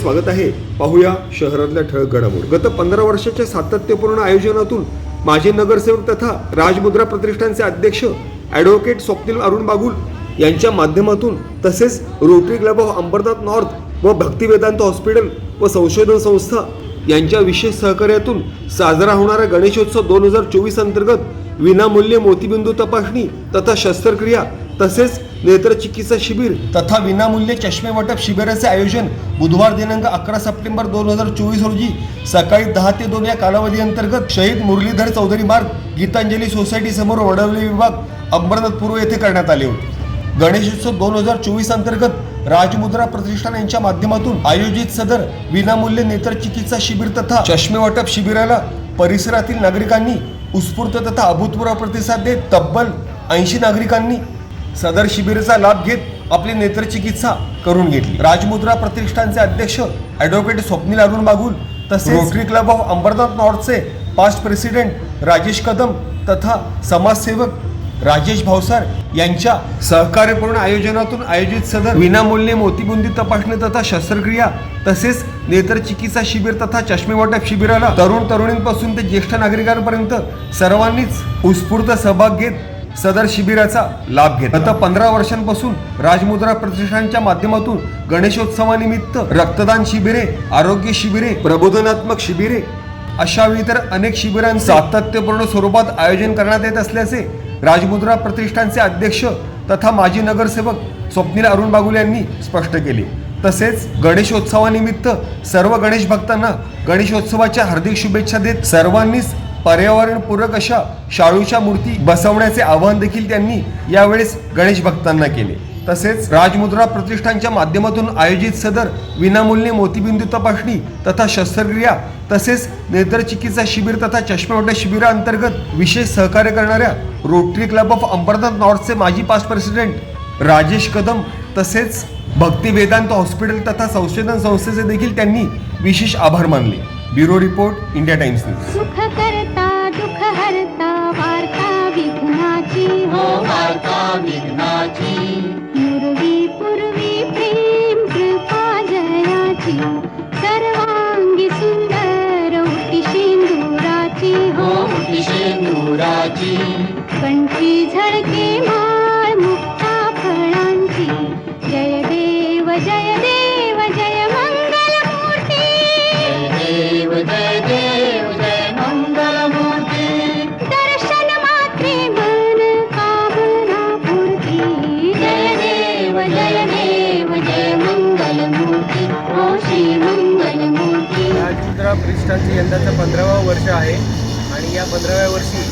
स्वागत आहे. पाहूया शहरातल्या ठळक घडामोड. गत पंधरा वर्षाच्या सातत्यपूर्ण आयोजनातून माजी नगरसेवक तथा राजमुद्रा प्रतिष्ठानचे अध्यक्ष ॲडव्होकेट स्वप्नील अरुण बागुल यांच्या माध्यमातून तसेच Rotary Club of Ambernath North व भक्तिवेदांत हॉस्पिटल व संशोधन संस्था यांच्या विशेष सहकार्यातून साजरा होणारा गणेशोत्सव दोन हजार चोवीस अंतर्गत विनामूल्य मोतीबिंदू तपासणी तथा शस्त्रक्रिया तसेच नेत्रचिकित्सा शिबिर तथा विनामूल्य चष्मे वाटप शिबिराचे आयोजन बुधवार दिनांक अकरा सप्टेंबर दोन हजार चोवीस रोजी सकाळी दहा ते दोन या कालावधी अंतर्गत शहीद मुरलीधर चौधरी मार्ग गीतांजली सोसायटी समोर वडवली विभाग अंबरनाथ पूर्व येथे करण्यात आले होते. गणेशोत्सव दोन हजार चोवीस अंतर्गत राजमुद्रा प्रतिष्ठान यांच्या माध्यमातून आयोजित सदर विनामूल्य नेत्रचिकित्सा शिबिर तथा चष्मे वाटप शिबिराला परिसरातील नागरिकांनी उत्स्फूर्त तथा अभूतपूर्व प्रतिसाद देत तब्बल ऐंशी नागरिकांनी सदर शिबिराचा लाभ घेत आपली नेत्रचिकित्सा करून घेतली. राजमुद्रा प्रतिष्ठानचे अध्यक्ष ॲडव्होकेट स्वप्नील अरुण बागुल तसेच रोटरी क्लब ऑफ अंबरनाथ नॉर्थचे पास्ट प्रेसिडेंट राजेश कदम तथा समाजसेवक राजेश भावसार यांच्या सहकार्यपूर्ण आयोजनातून आयोजित सदर विनामूल्य मोतीबुंदी तपासणी तथा शस्त्रक्रिया तसेच नेत्रचिकित्सा शिबिर तथा चष्मे वाटप शिबिराला तरुण तरुणींपासून ते ज्येष्ठ नागरिकांपर्यंत सर्वांनीच उत्स्फूर्त सहभाग घेत सदर शिबिराचा लाभ घेत गत पंधरा वर्षांपासून राजमुद्रा प्रतिष्ठानच्या माध्यमातून गणेशोत्सवानिमित्त रक्तदान शिबिरे आरोग्य शिबिरे प्रबोधनात्मक शिबिरे अशा इतर अनेक शिबिरांचे सातत्यपूर्ण स्वरूपात आयोजन करण्यात येत असल्याचे राजमुद्रा प्रतिष्ठानचे अध्यक्ष तथा माजी नगरसेवक स्वप्नील अरुण बागुल यांनी स्पष्ट केले. तसेच गणेशोत्सवानिमित्त सर्व गणेश भक्तांना गणेशोत्सवाच्या हार्दिक शुभेच्छा देत सर्वांनीच पर्यावरणपूरक अशा शाळूच्या मूर्ती बसवण्याचे आवाहन देखील त्यांनी यावेळेस गणेश भक्तांना केले. तसेच राजमुद्रा प्रतिष्ठानच्या माध्यमातून आयोजित सदर विनामूल्य मोतीबिंदू तपासणी तथा शस्त्रक्रिया तसेच नेत्रचिकित्सा शिबिर तथा चष्मेवाटा शिबिराअंतर्गत विशेष सहकार्य करणाऱ्या रोटरी क्लब ऑफ अंबरनाथ नॉर्थचे माजी पास्ट प्रेसिडेंट राजेश कदम तसेच भक्ती वेदांत हॉस्पिटल तथा संशोधन संस्थेचे देखील त्यांनी विशेष आभार मानले. Bureau report India Times news. सुख करता दुःख हरता वार्ता विघ्नाची हो. वार्ता विघ्नाची. पूर्वी पूर्वी प्रेम कृपा जयाची सर्वांगी सुंदर उटी शेंदुराची हो. हो मुठी शेंदुराची कंठी झळके माळ मुक्ता फळांची. जय देव जय प्रतिष्ठानचे यंदाचं पंधरावं वर्ष आहे. आणि या पंधराव्या वर्षी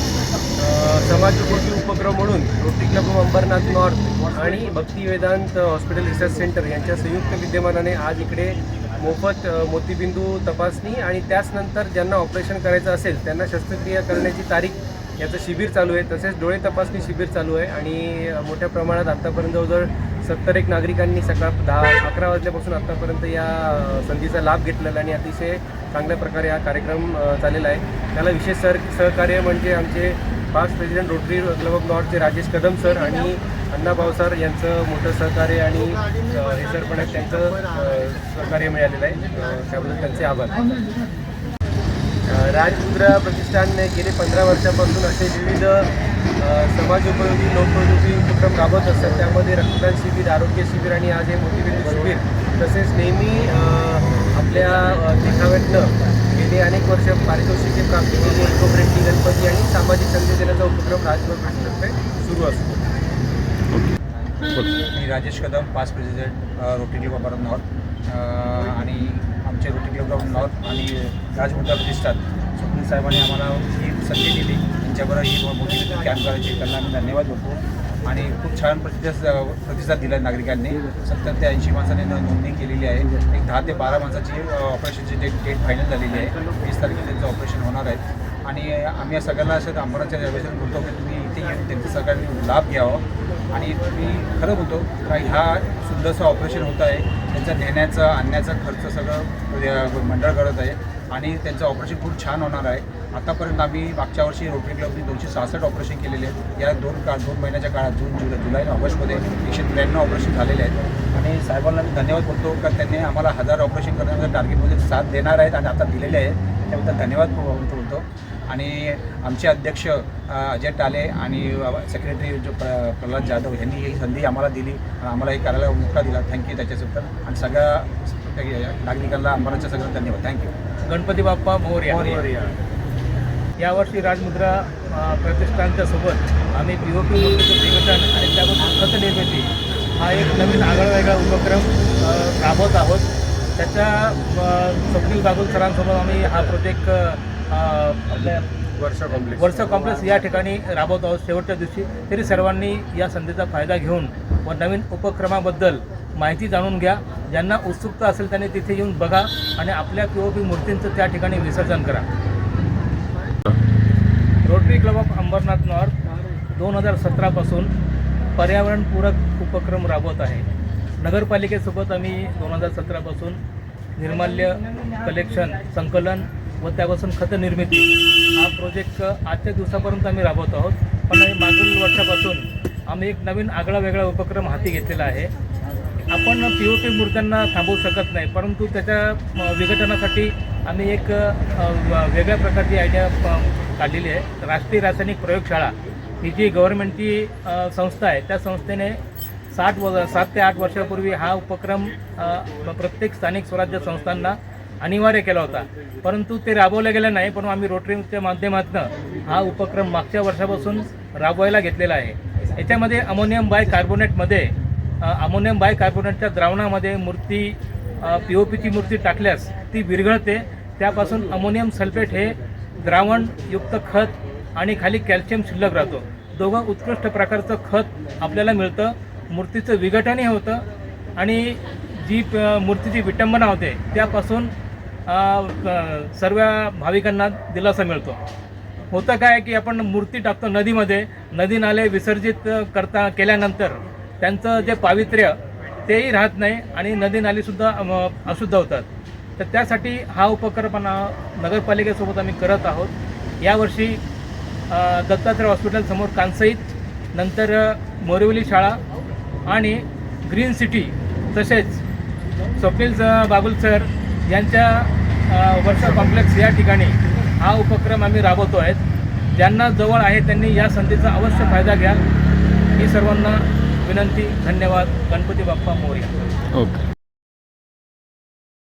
समाज समाजोपयोगी उपक्रम म्हणून रोटरी क्लब अंबरनाथ नॉर्थ आणि Bhakti Vedanta hospital research centre यांच्या संयुक्त विद्यमानाने आज इकडे मोफत मोतीबिंदू तपासणी आणि त्याचनंतर ज्यांना ऑपरेशन करायचं असेल त्यांना शस्त्रक्रिया करण्याची तारीख याचं शिबिर चालू आहे. तसेच डोळे तपासणी शिबिर चालू आहे. आणि मोठ्या प्रमाणात आत्तापर्यंत जवळजवळ सत्तर एक नागरिकांनी सकाळ दहा अकरा वाजल्यापासून आत्तापर्यंत या संधीचा लाभ घेतलेला आणि अतिशय चांगल्या प्रकारे हा कार्यक्रम चाललेला आहे. त्याला विशेष सर सहकार्य म्हणजे आमचे पाच प्रेसिडेंट रोटरी क्लब ऑफ नॉर्थचे राजेश कदम सर आणि अण्णा सर यांचं मोठं सहकार्य आणि हे सर पण त्यांचं सहकार्य मिळालेलं आहे. त्याबद्दल त्यांचे आभार. राजमुद्रा प्रतिष्ठानने गेले पंधरा वर्षापासून असे विविध अ, समाजोपयोगी लोकोपयोगी उपक्रम राबवत असतात. त्यामध्ये रक्तदान शिबिर आरोग्य शिबिर आणि आज हे मोतीबिंदू शिबिर तसेच नेहमी आपल्या देखाव्यातनं गेली अनेक वर्ष पारितोषिके प्राप्त केली इको फ्रेंडली गणपती आणि सामाजिक संदेश देण्याचा उपक्रम राजमुद्रा प्रतिष्ठानकडे सुरू असतो. मी Rajesh Kadam past president uh, Rotary Club of North आणि आमचे रोटरी क्लब ऑफ नॉर्थ आणि राजमुद्रा प्रतिष्ठान स्वप्नील साहेबांनी आम्हाला ही संधी दिली. त्यांच्याबरोबर ही मोठी कॅम्प करायची. त्यांना आम्ही धन्यवाद बोलतो आणि खूप छान प्रतिसाद प्रतिसाद दिला नागरिकांनी. सत्तर ते ऐंशी माणसांनी नोंदणी केलेली आहे. एक दहा ते बारा माणसाची ऑपरेशनची डेट डेट फायनल झालेली आहे. वीस तारखेला त्यांचं ऑपरेशन होणार आहे. आणि आम्ही या सगळ्यांना असं आंबराच्या निवेदन बोलतो की तुम्ही इथे येऊन त्यांच्या सगळ्यांनी लाभ घ्यावा. आणि मी खरं बोलतो का ह्या सुंदरसं ऑपरेशन होत आहे. त्यांचा नेण्याचं आणण्याचा खर्च सगळं मंडळ करत आहे. आणि त्यांचं ऑपरेशन खूप छान होणार आहे. आतापर्यंत आम्ही मागच्या वर्षी रोटरी क्लबनी दोनशे सहासष्ट ऑपरेशन केलेले. आहेत या दोन काळ दोन महिन्याच्या काळात जून जुलै जुलै आणि ऑगस्टमध्ये एकशे त्र्याण्णव ऑपरेशन झालेले आहेत. आणि साहेबांना मी धन्यवाद बोलतो का त्यांनी आम्हाला हजार ऑपरेशन करण्याचं टार्गेटमध्ये साथ देणार आहेत आणि आता दिलेले आहेत. त्याबद्दल धन्यवाद बोलतो आणि आमचे अध्यक्ष अजय टाले आणि सेक्रेटरी जो प्र प्रल्हाद जाधव यांनी ही संधी आम्हाला दिली. आम्हाला हे करायला मोका दिला. थँक्यू त्याच्याबद्दल आणि सगळ्या नागरिकांना अंबराच्या सगळं धन्यवाद. Thank you Ganpati Bappa Morya. यावर्षी राजमुद्रा प्रतिष्ठानच्या सोबत आम्ही पी ओ पी विघटन आणि त्याबद्दल खत निर्मिती हा एक नवीन आगळावेगळा उपक्रम राबवत आहोत. त्याच्या स्वप्नील बागुल सरांसोबत आम्ही हा प्रोजेक्ट आपल्या वर्षा कॉम्प्लेक्स वर्षा कॉम्प्लेक्स या ठिकाणी राबवत आहोत. शेवटच्या दिवशी तरी सर्वांनी या संधीचा फायदा घेऊन व नवीन उपक्रमाबद्दल माहिती जाणून घ्या. ज्यांना उत्सुकता असेल त्यांनी तिथे येऊन बघा आणि आपल्या पी मूर्तींचं त्या ठिकाणी विसर्जन करा. Rotary Club of Ambernath North दोन हजार सतरापासून पर्यावरणपूरक उपक्रम राबवत आहे. नगरपालिकेसोबत आम्ही दोन हजार सतरापासून निर्माल्य कलेक्शन संकलन व त्यापासून खत निर्मिती हा प्रोजेक्ट आजच्या दिवसापर्यंत आम्ही राबवत आहोत. पण मागील वर्षापासून आम्ही एक नवीन आगळा वेगळा उपक्रम हाती घेतलेला आहे. आपण पी ओ पी मूर्त्यांना थांबवू शकत नाही परंतु त्याच्या विघटनासाठी आम्ही एक वेगळ्या प्रकारची आयडिया काढलेली आहे. राष्ट्रीय रासायनिक प्रयोगशाळा ही जी गव्हर्नमेंटची संस्था आहे त्या संस्थेने साठ व सात ते आठ वर्षापूर्वी हा उपक्रम प्रत्येक स्थानिक स्वराज्य संस्थांना अनिवार्य केला होता. परंतु ते राबवल्या गेलं नाही पण आम्ही रोटरीच्या माध्यमातून हा उपक्रम मागच्या वर्षापासून राबवायला घेतलेला आहे. याच्यामध्ये अमोनियम बाय कार्बोनेटमध्ये अमोनियम बाय कार्बोनेटच्या द्रावणामध्ये मूर्ती पी ओ पीची मूर्ती टाकल्यास ती विरघळते. त्यापासून अमोनियम सल्फेट हे द्रावणयुक्त खत आणि खाली कॅल्शियम शिल्लक राहतो. दोघं उत्कृष्ट प्रकारचं खत आपल्याला मिळतं. मूर्तीचं विघटनही होतं आणि जी प- मूर्तीची विटंबना होते त्यापासून सर्व भाविकांना दिलासा मिळतो. होतं काय की आपण मूर्ती टाकतो नदीमध्ये. नदी नाले विसर्जित करता केल्यानंतर त्यांचं जे पावित्र्य तेही राहत नाही आणि नदी नालीसुद्धा अशुद्ध होतात. तर त्यासाठी हा उपक्रम नगरपालिकेसोबत आम्ही करत आहोत. यावर्षी दत्तात्रय हॉस्पिटलसमोर कांसईत नंतर मोरवली शाळा आणि ग्रीन सिटी तसेच स्वप्नील अ, बागुल सर यांच्या वर्षा कॉम्प्लेक्स या ठिकाणी हा उपक्रम आम्ही राबवतो आहेत ज्यांना जवळ आहे त्यांनी या संधीचा अवश्य फायदा घ्या. ही सर्वांना विनंती धन्यवाद. गणपती बाप्पा मोर्या. ओके.